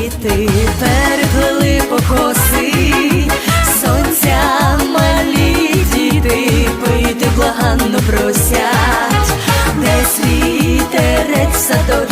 діти переплили покоси, сонця малі діти, пити благанно просять, де світерець в садочку.